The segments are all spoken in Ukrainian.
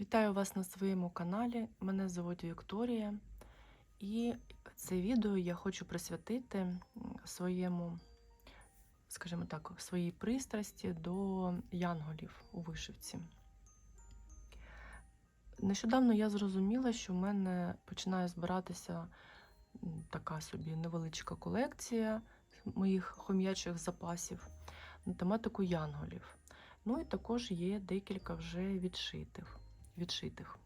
Вітаю вас на своєму каналі. Мене звуть Вікторія, і це відео я хочу присвятити своєму, скажімо так, своїй пристрасті до янголів у вишивці. Нещодавно я зрозуміла, що в мене починає збиратися така собі невеличка колекція моїх хом'ячих запасів на тематику янголів. Ну і також є декілька вже відшитих відшитих.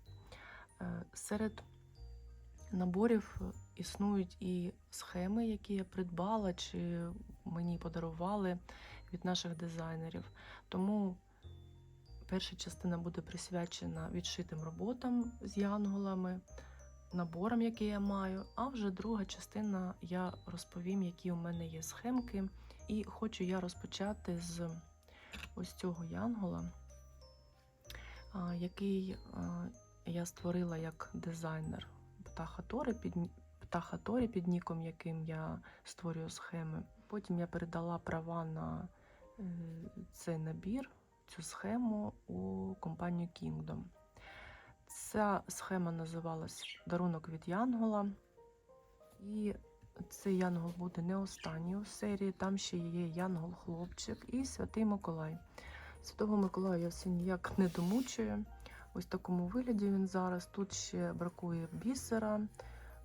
Е, Серед наборів існують і схеми, які я придбала чи мені подарували від наших дизайнерів. Тому перша частина буде присвячена відшитим роботам з янголами, наборам, які я маю. А вже друга частина я розповім, які у мене є схемки. І хочу я розпочати з ось цього янгола який я створила як дизайнер Птаха Тори під, Птаха під ніком, яким я створюю схеми. Потім я передала права на е, цей набір, цю схему у компанію Kingdom. Ця схема називалась Дарунок від Янгола. І цей Янгол буде не останній у серії. Там ще є Янгол-хлопчик і Святий Миколай. Святого Миколая я все ніяк не домучую. Ось в такому вигляді він зараз. Тут ще бракує бісера,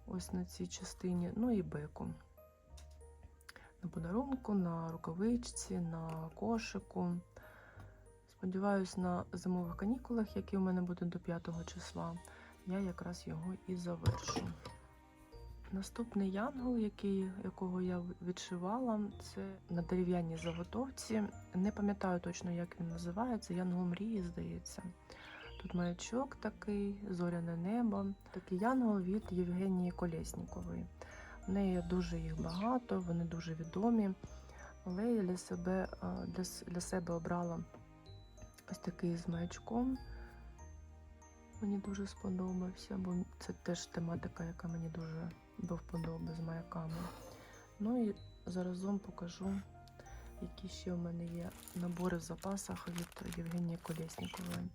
ось на цій частині, ну і беку. На подарунку, на рукавичці, на кошику. Сподіваюсь, на зимових канікулах, які у мене будуть до 5 числа, я якраз його і завершу. Наступний янгол, який, якого я відшивала, це на дерев'яній заготовці. Не пам'ятаю точно, як він називається. Янгол мрії, здається. Тут маячок такий, зоряне небо. Такий янгол від Євгенії Колєснікової. В неї дуже їх багато, вони дуже відомі. Але я для себе, для, для себе обрала ось такий з маячком. Мені дуже сподобався, бо це теж тематика, яка мені дуже до вподоби з маяками. Ну і заразом покажу, які ще у мене є набори в запасах від Євгенії Колєснікової.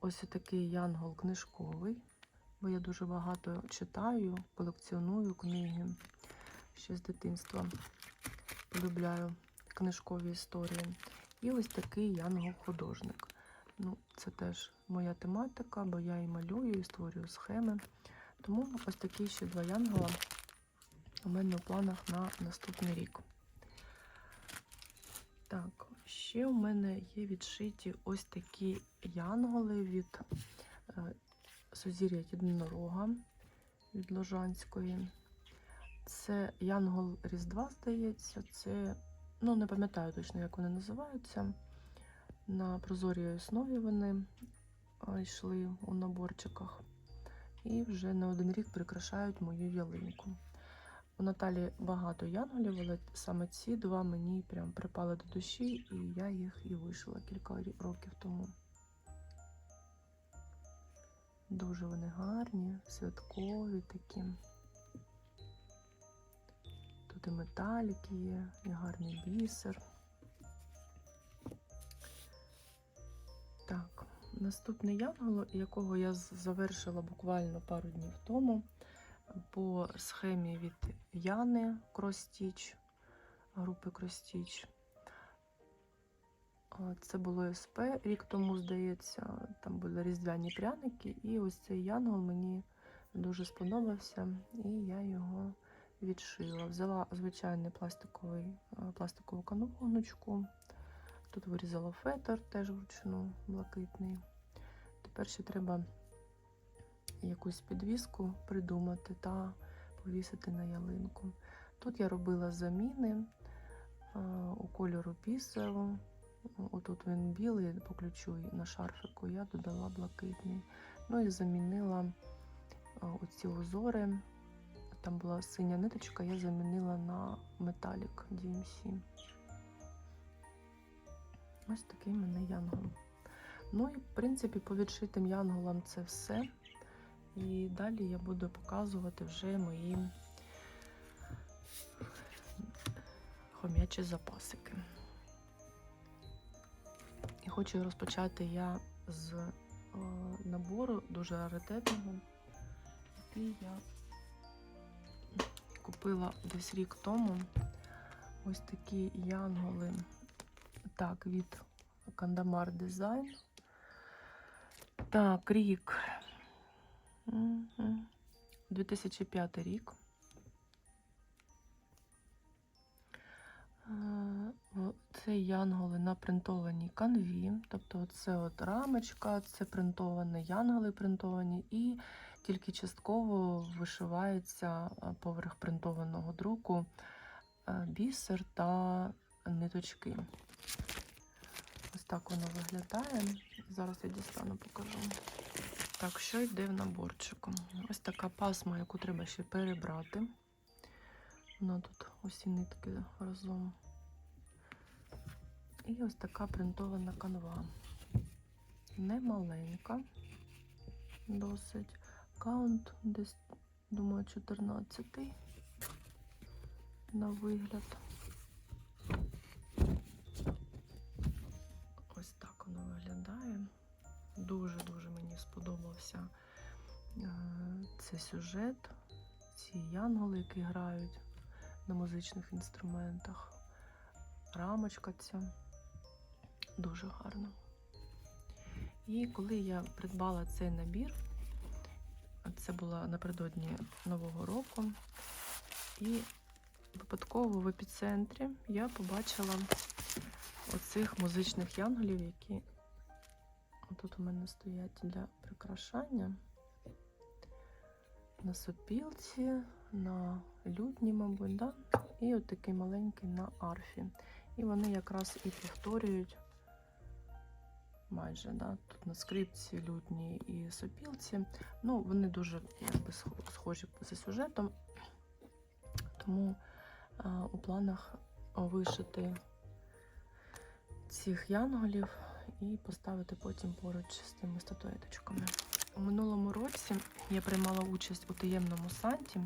Ось такий янгол книжковий, бо я дуже багато читаю, колекціоную книги ще з дитинства. Полюбляю книжкові історії. І ось такий янгол-художник. Ну, це теж моя тематика, бо я і малюю, і створюю схеми. Тому ось такі ще два янгола у мене у планах на наступний рік. Так, ще у мене є відшиті ось такі янголи від е, Сузір'я Єдинорога від Ложанської. Це янгол Різдва, здається. Це, ну, не пам'ятаю точно, як вони називаються. На прозорій основі вони йшли у наборчиках. І вже не один рік прикрашають мою ялинку. У Наталі багато янголів, але саме ці два мені прям припали до душі, і я їх і вишила кілька років тому. Дуже вони гарні, святкові такі. Тут і металіки є, і гарний бісер. Так, наступний янгол, якого я завершила буквально пару днів тому по схемі від Яни Кростіч, групи Кростіч. Це було СП рік тому, здається, там були різдвяні пряники, і ось цей янгол мені дуже сподобався, і я його відшила. Взяла звичайний пластиковий, пластикову канвоночку. Тут вирізала фетр теж вручну блакитний. Тепер ще треба якусь підвіску придумати та повісити на ялинку. Тут я робила заміни у кольору бісеру. Отут він білий по ключу на шарфику я додала блакитний. Ну і замінила оці узори. Там була синя ниточка, я замінила на металік DMC. Ось такий мене янгол. Ну і, в принципі, по відшитим янголам це все. І далі я буду показувати вже мої хом'ячі запасики. І хочу розпочати я з е, набору дуже раритетного, який я купила десь рік тому. Ось такі янголи. Так, від Кандамар Дизайн. Так, рік. 2005 рік. Е, Це янголи на принтованій канві. Тобто це от рамочка, це принтовані янголи принтовані, і тільки частково вишивається е, поверх принтованого друку е, бісер та ниточки. Так воно виглядає. Зараз я дістану, покажу. Так, що йде в наборчику? Ось така пасма, яку треба ще перебрати. Вона тут усі нитки разом. І ось така принтована канва. Не маленька, досить. Каунт десь, думаю, 14 на вигляд. Воно виглядає. Дуже-дуже мені сподобався е, цей сюжет, ці янголи, які грають на музичних інструментах. Рамочка ця дуже гарна. І коли я придбала цей набір, це було напередодні Нового року, і випадково в епіцентрі я побачила оцих музичних янголів, які тут у мене стоять для прикрашання. На сопілці, на лютні, мабуть, да? і от такий маленький на арфі. І вони якраз і повторюють майже, да? тут на скрипці, лютні і сопілці. Ну, вони дуже якби, схожі за сюжетом, тому а, у планах вишити цих янголів і поставити потім поруч з тими статуеточками. У минулому році я приймала участь у таємному санті,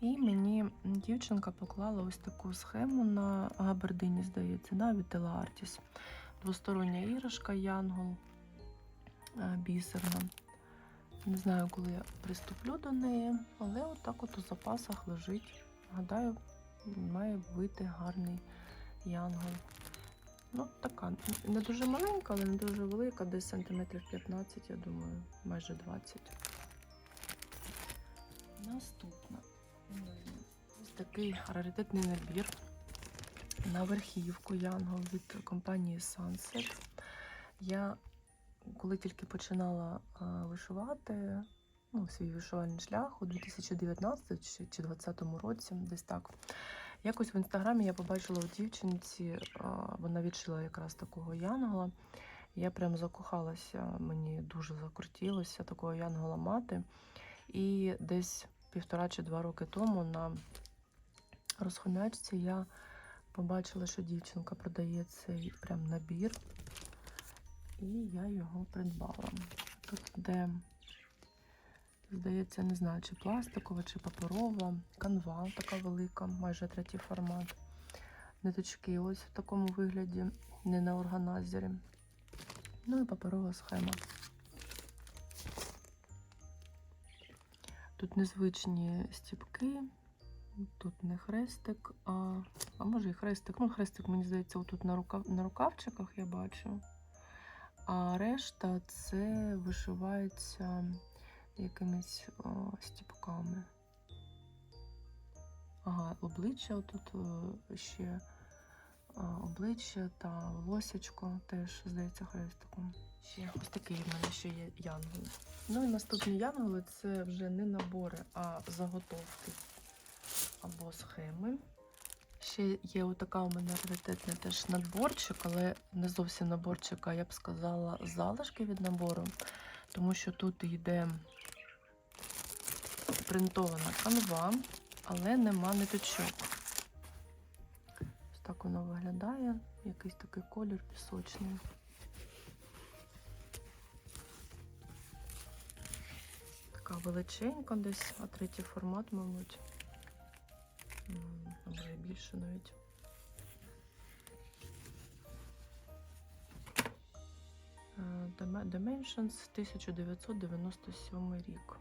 і мені дівчинка поклала ось таку схему на габардині, здається, да, від Ела Артіс. Двостороння іграшка Янгол е, бісерна. Не знаю, коли я приступлю до неї, але отак от у запасах лежить. Гадаю, має вийти гарний янгол. Ну, така, не дуже маленька, але не дуже велика, десь сантиметрів 15, я думаю, майже 20. Наступна. Ось такий раритетний набір на верхівку Янгол від компанії Sunset. Я, коли тільки починала а, вишивати, ну, свій вишивальний шлях у 2019 чи 2020 році, десь так. Якось в інстаграмі я побачила у дівчинці, вона відшила якраз такого янгола. Я прям закохалася, мені дуже закрутілося такого янгола мати. І десь півтора чи два роки тому на розхомячці я побачила, що дівчинка продає цей прям набір, і я його придбала. Тут де Здається, не знаю, чи пластикова, чи паперова, канва така велика, майже третій формат. Ниточки ось в такому вигляді, не на органайзері. Ну і паперова схема. Тут незвичні стіпки, тут не хрестик, а а може і хрестик. Ну, хрестик, мені здається, отут на, рукав, на рукавчиках я бачу. А решта це вишивається якимись о, стіпками. Ага, обличчя тут о, ще о, обличчя та волосячко теж, здається, хрестиком. Ще ось такий в мене ще є янгол. Ну і наступні янголи це вже не набори, а заготовки або схеми. Ще є отака у мене раритетний теж наборчик, але не зовсім наборчик, а я б сказала, залишки від набору, тому що тут йде принтована канва, але нема ниточок. Ось так воно виглядає, якийсь такий колір пісочний. Така величенька десь, а третій формат, мабуть. Може більше навіть. Е, Dimensions 1997 рік.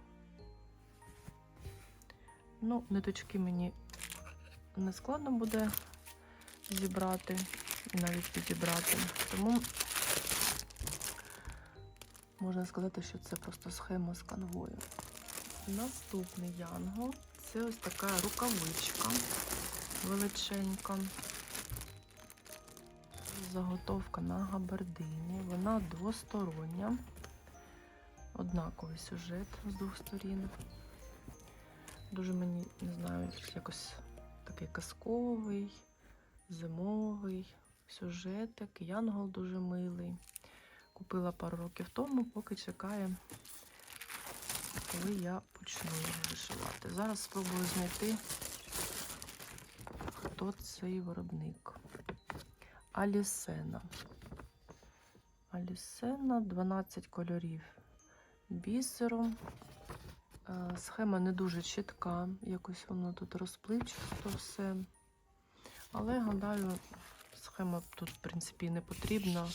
Ну, ниточки мені не складно буде зібрати і навіть підібрати. Тому можна сказати, що це просто схема з канвою. Наступний янгол це ось така рукавичка величенька. Заготовка на габардині. Вона двостороння. Однаковий сюжет з двох сторін. Дуже мені, не знаю, якось такий казковий, зимовий сюжетик. Янгол дуже милий. Купила пару років тому, поки чекає, коли я почну вишивати. Зараз спробую знайти, хто цей виробник. Алісена. Алісена, 12 кольорів бісеру. Е, Схема не дуже чітка, якось воно тут розпливчасто все. Але, гадаю, схема тут, в принципі, не потрібна.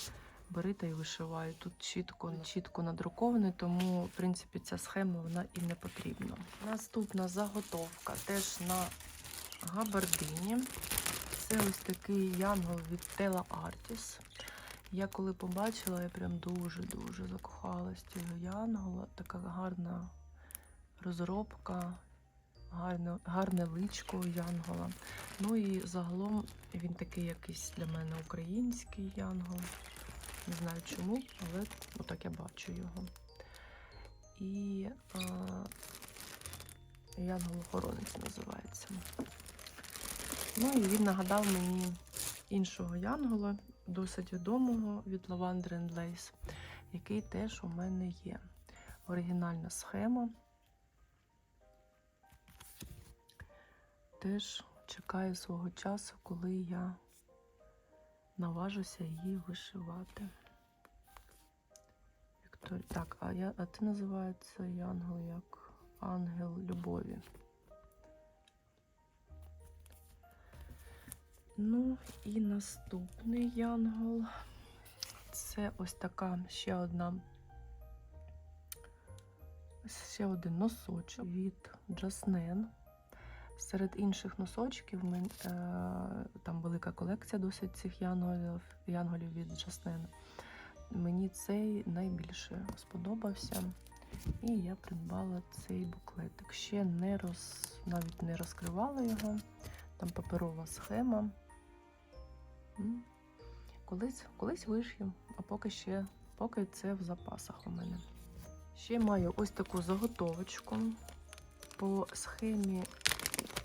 Бери та й вишивай. Тут чітко, чітко надруковане, тому, в принципі, ця схема вона і не потрібна. Наступна заготовка теж на габардині. Це ось такий янгол від Tela Artis. Я коли побачила, я прям дуже-дуже закохалась цього янгола. Така гарна розробка, гарне, гарне личко янгола. Ну і загалом він такий якийсь для мене український янгол. Не знаю чому, але отак я бачу його. І е, янгол-охоронець називається. Ну і він нагадав мені іншого янгола, досить відомого від Lavender and Lace, який теж у мене є. Оригінальна схема. Теж чекаю свого часу, коли я наважуся її вишивати. Віктор... Так, а я, а ти називається Янгол як Ангел Любові. Ну і наступний янгол. Це ось така ще одна. Ще один носочок від Джаснен. Серед інших носочків е, там велика колекція досить цих янголів, янголів від Джаснен. Мені цей найбільше сподобався. І я придбала цей буклетик. Ще не роз, навіть не розкривала його. Там паперова схема. Колись, колись вишью, а поки ще поки це в запасах у мене. Ще маю ось таку заготовочку по схемі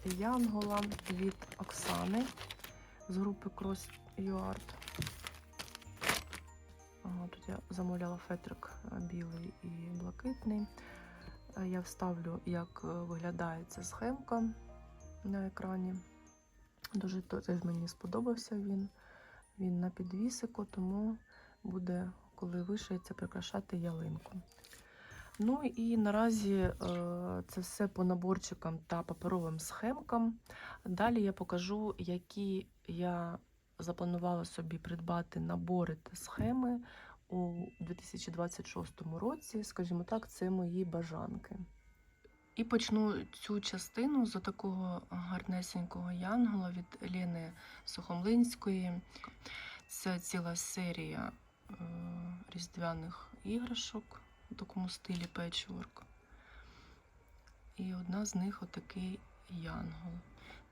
Янгола від Оксани з групи Cross. Ага, тут я замовляла фетрик е, білий і блакитний. Е, Я вставлю, як е, виглядає ця схемка на екрані. Дуже теж мені сподобався він. Він на підвісику, тому буде, коли вишиється, прикрашати ялинку. Ну і наразі е, це все по наборчикам та паперовим схемкам. Далі я покажу, які я запланувала собі придбати набори та схеми у 2026 році. Скажімо так, це мої бажанки. І почну цю частину з такого гарнесенького янгола від Лени Сухомлинської. Це ціла серія е, різдвяних іграшок в такому стилі печворк. І одна з них отакий янгол.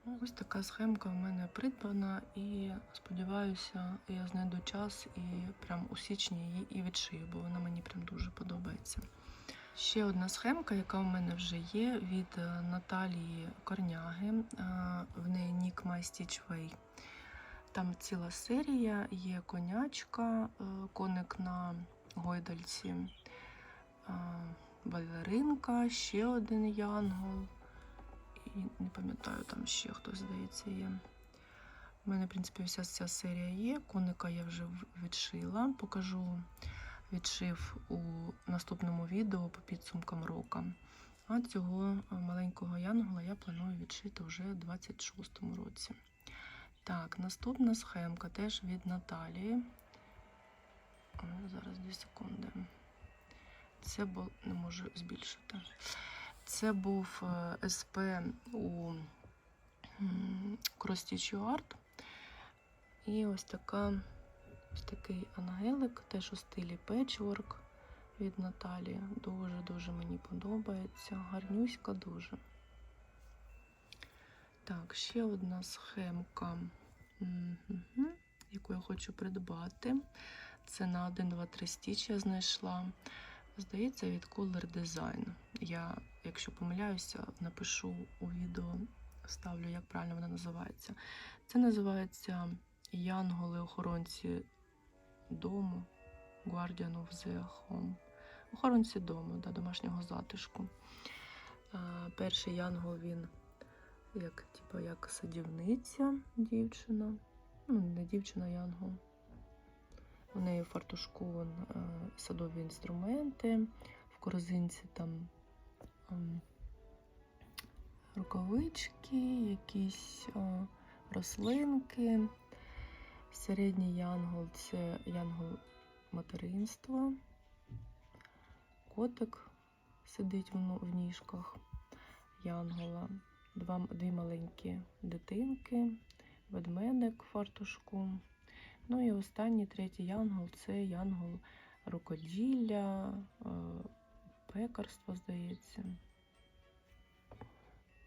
Ну, ось така схемка в мене придбана, і сподіваюся, я знайду час і прям у січні її і відшию, бо вона мені прям дуже подобається. Ще одна схемка, яка в мене вже є від е, Наталії Корняги. Е, В неї нік My. Там ціла серія, є конячка, е, коник на гойдальці, балеринка, ще один янгол. І не пам'ятаю, там ще хтось, здається, є. У мене, в принципі, вся ця серія є. Коника я вже відшила. Покажу відшив у наступному відео по підсумкам року. А цього маленького янгола я планую відшити вже у 26-му році. Так, наступна схемка теж від Наталії. Зараз 2 секунди. Це був, не можу збільшити. Це був е, СП у Кростічу Арт. І ось така, ось такий ангелик, теж у стилі печворк від Наталії. Дуже-дуже мені подобається. Гарнюська дуже. Так, ще одна схемка, яку я хочу придбати. Це на 1, 2, 3 стіч я знайшла. Здається, від Color Design. Я, якщо помиляюся, напишу у відео, вставлю, як правильно вона називається. Це називається Янголи-охоронці дому. Guardian of the Home. Охоронці дому, да, домашнього затишку. Е, перший янгол він як, типу, як садівниця дівчина. Ну, не дівчина, янгол. У неї в фартушку е, садові інструменти, в корзинці там ем, рукавички, якісь е, рослинки. Середній янгол це янгол материнства. Котик сидить в, ніжках янгола. Дві маленькі дитинки, ведмедик в фартушку. Ну і останній третій янгол це янгол рукоділля, е, пекарства, здається.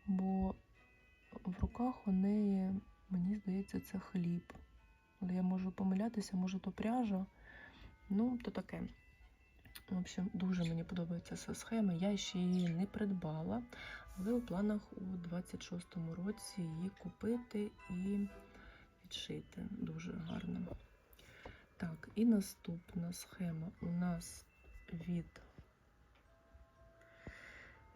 Бо в руках у неї, мені здається, це хліб. Але я можу помилятися, може то пряжа. Ну, то таке. В общем, дуже мені подобається ця схема. Я ще її не придбала, але у планах у 26-му році її купити і відшити. Дуже гарно. Так, і наступна схема у нас від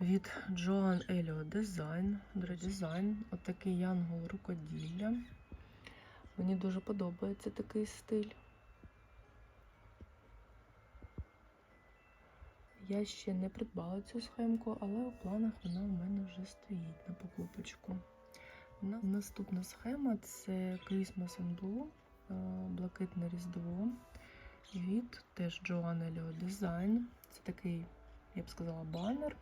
від Joan Elliot Design. Дизайн. Отакий янгол рукоділля. Мені дуже подобається такий стиль. Я ще не придбала цю схемку, але у планах вона у мене вже стоїть на покупочку. На- Наступна схема це Christmas in Blue, е, блакитне різдво від теж Joanne Elliot Design. Це такий, я б сказала, банер.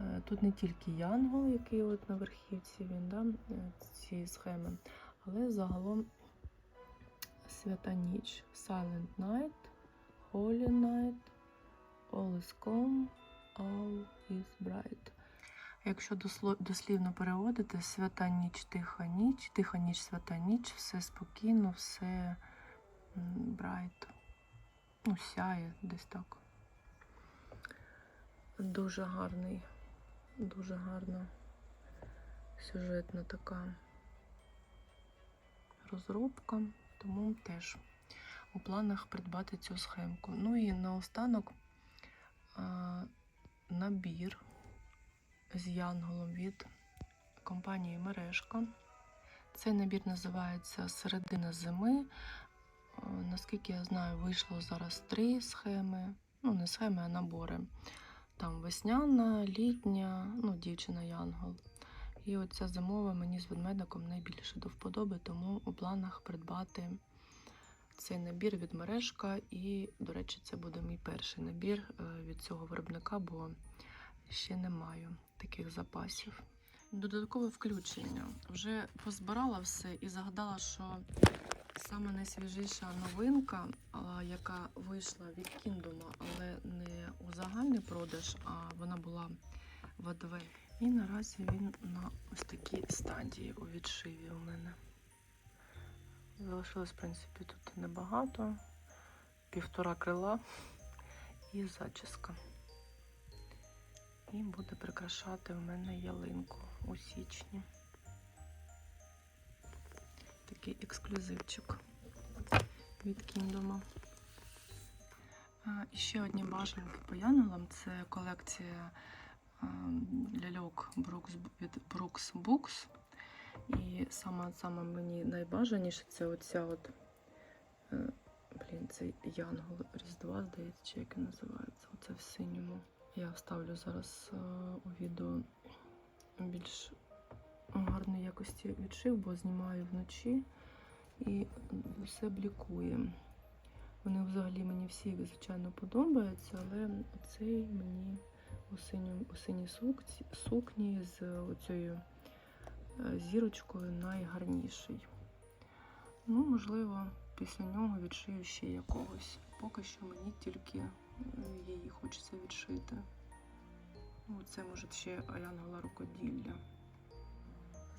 Е, Тут не тільки янгол, який от на верхівці він, да, е, цієї схеми, але загалом свята ніч, Silent Night, Holy Night, All is calm, all is bright. Якщо дослівно переводити, свята ніч, тиха ніч, тиха ніч, свята ніч, все спокійно, все bright. Ну, сяє десь так. Дуже гарний, дуже гарна сюжетна така розробка, тому теж у планах придбати цю схемку. Ну і наостанок набір з янголом від компанії Мережка. Цей набір називається Середина зими. Е, Наскільки я знаю, вийшло зараз три схеми. Ну, не схеми, а набори. Там весняна, літня, ну, дівчина Янгол. І оця зимова мені з ведмедиком найбільше до вподоби, тому у планах придбати цей набір від мережка. І, до речі, це буде мій перший набір е, від цього виробника, бо ще не маю таких запасів. Додаткове включення. Вже позбирала все і загадала, що саме найсвіжіша новинка, яка вийшла від Кіндума, але не у загальний продаж, а вона була в АДВ. І наразі він на ось такій стадії у відшиві у мене. Залишилось, в принципі, тут небагато. Півтора крила і зачіска. І буде прикрашати у мене ялинку у січні. Такий ексклюзивчик від Кіндома. І ще одні бажанки по янголам. Це колекція ляльок Brooks, від Brooks Books. І саме, саме мені найбажаніше це оця от. е, Блін, це Янгол Різдва, здається, чи як він називається. Оце в синьому. Я вставлю зараз е, у відео більш гарної якості відшив, бо знімаю вночі і все блікує. Вони взагалі мені всі, звичайно, подобаються, але цей мені у, синю, у синій сукці, сукні з оцією е, зірочкою найгарніший. Ну, можливо, після нього відшию ще якогось. Поки що мені тільки її хочеться відшити. Ну, це може ще Янгола рукоділля.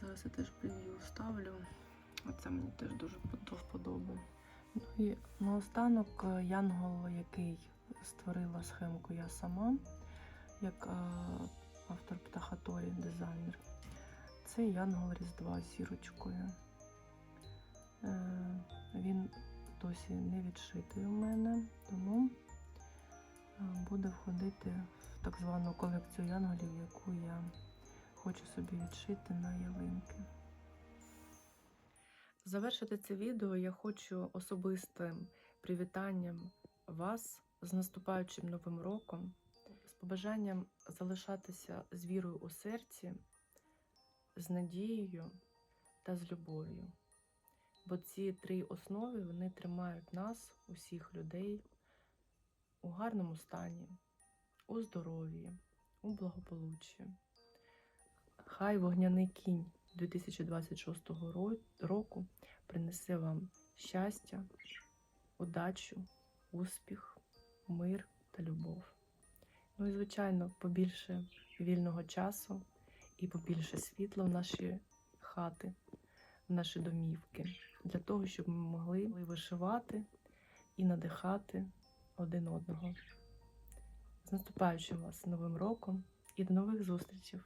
Зараз я теж прев'ю ставлю. Оце мені теж дуже до вподоби. Ну і наостанок е, Янгол, який створила схемку я сама, як е, автор птахаторі, дизайнер. Це Янгол Різдва з зірочкою. Е, Він досі не відшитий у мене, тому буде входити в так звану колекцію янголів, яку я хочу собі відшити на ялинки. Завершити це відео я хочу особистим привітанням вас з наступаючим новим роком, з побажанням залишатися з вірою у серці, з надією та з любов'ю. Бо ці три основи вони тримають нас, усіх людей, у гарному стані, у здоров'ї, у благополуччі. Хай вогняний кінь 2026 року принесе вам щастя, удачу, успіх, мир та любов. Ну і, звичайно, побільше вільного часу і побільше світла в наші хати, в наші домівки, для того, щоб ми могли вишивати і надихати один одного. З наступаючим вас Новим роком і до нових зустрічей!